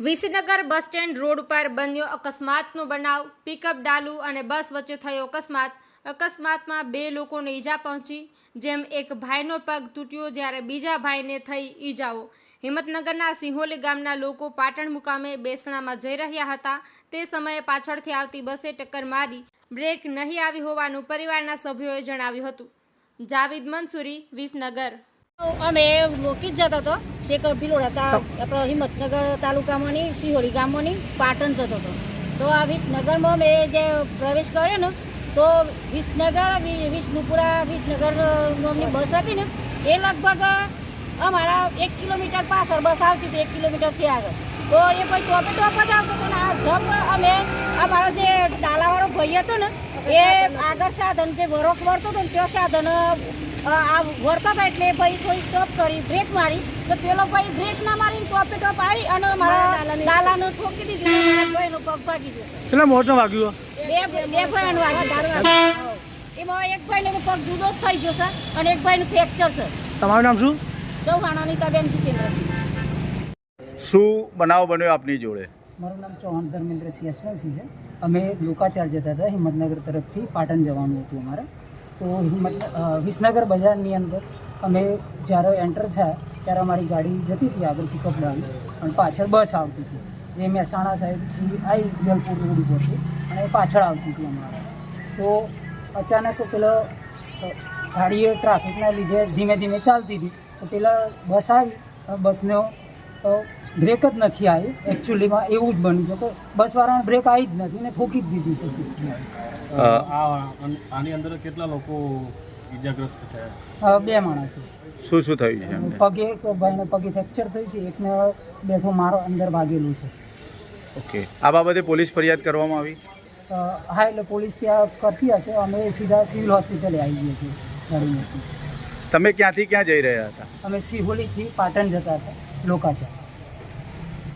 Visnagar bus stand road પર બન્યો અકસ્માતનો બનાવ. પિકઅપ ડાલુ અને બસ વચ્ચે થયો અકસ્માત. અકસ્માતમાં બે લોકોને ઈજા પહોંચી, જેમ એક ભાઈનો પગ તૂટ્યો જ્યારે બીજા ભાઈને થઈ ઈજાઓ. હિંમતનગરના સિંહોલી ગામના લોકો પાટણ મુકામે બેસણામાં જઈ રહ્યા હતા. તે સમયે પાછળથી આવતી બસે ટક્કર મારી બ્રેક નહીં આવી હોવાનું પરિવારના સભ્યોએ જણાવ્યું હતું. જાવિદ મંસૂરી, વિસનગર. અમે મૂકી જ જતો હતો. શેખ ભિલોડ હતા. આપણો હિંમતનગર તાલુકામાંની સિહોરી ગામમાંની પાટણ જતો હતો. તો આ વિસનગરમાં મેં જે પ્રવેશ કર્યો ને તો વિસનગર વિષ્ણુપુરા વિસનગર નામની બસ હતી ને એ લગભગ અમારા એક કિલોમીટર પાછળ બસ આવતી હતી એક કિલોમીટરથી આગળ. તો એ પછી ટોપે ટોપ જ આવતો હતો ને આ જબ અમે અમારો જે ડાલાવાળો ભાઈ હતો ને એ આગળ સાધન જે વરોખ વળતો હતો ને તે સાધન આ વળતા હતા એટલે ભાઈ કોઈ સ્ટોપ કરી બ્રેક મારી. તો પેલો ભાઈ બ્રેક ના મારી ટોપે ટોપ આવી અને મારા લાલાને ઠોકી દીધી મારા ભાઈનો પગ ભાગી ગયો. એટલે મોટો વાગ્યો? બે બે ભાઈનું વાગ્યું. એમાં એક ભાઈનો પગ જુદો જ થઈ ગયો છે અને એક ભાઈનું ફ્રેક્ચર છે. તમારું નામ શું? ચૌહાણ અનિતાબેન જીતેન્દ્રસિંહ શું બનાવ બન્યો આપની જોડે? મારું નામ ચૌહાણ ધર્મેન્દ્રસિંહ યશવંતસિંહ છે. અમે લોકાચાર જતા હતા હિંમતનગર તરફથી પાટણ જવાનું હતું અમારે. તો હિંમત વિસનગર બજારની અંદર અમે જ્યારે એન્ટર થયા, ત્યારે અમારી ગાડી જતી હતી આગળ પિકઅપ ડાલી અને પાછળ બસ આવતી હતી. જે મહેસાણા સાહેબથી આવી વેલપુર રોડ ઉપરથી અને પાછળ આવતી હતી અમારે. તો અચાનક પેલો ગાડીએ ટ્રાફિકના લીધે ધીમે ધીમે ચાલતી હતી. તો પેલા બસ આવી બસનો બ્રેક જ નથી આવી. એકચ્યુઅલીમાં એવું જ બન્યું છે કે બસવાળાને બ્રેક આવી જ નથી ને ઠોકી જ દીધી છે આની અંદર કેટલા લોકો ઈજાગ્રસ્ત થયા? બે માણસો. શું શું થયું છે પગે એક ભાઈને પગે ફ્રેક્ચર થયું છે એકને બેઠો મારો અંદર ભાગેલું છે. ઓકે. આ બાબતે પોલીસ ફરિયાદ કરવામાં આવી? હા એટલે પોલીસ ત્યાં કરતી હશે. અમે સીધા સિવિલ હોસ્પિટલે આવી ગયા છીએ. તમે ક્યાંથી ક્યાં જઈ રહ્યા હતા? અમે સિહોલીથી પાટણ જતા હતા. લોકાચાર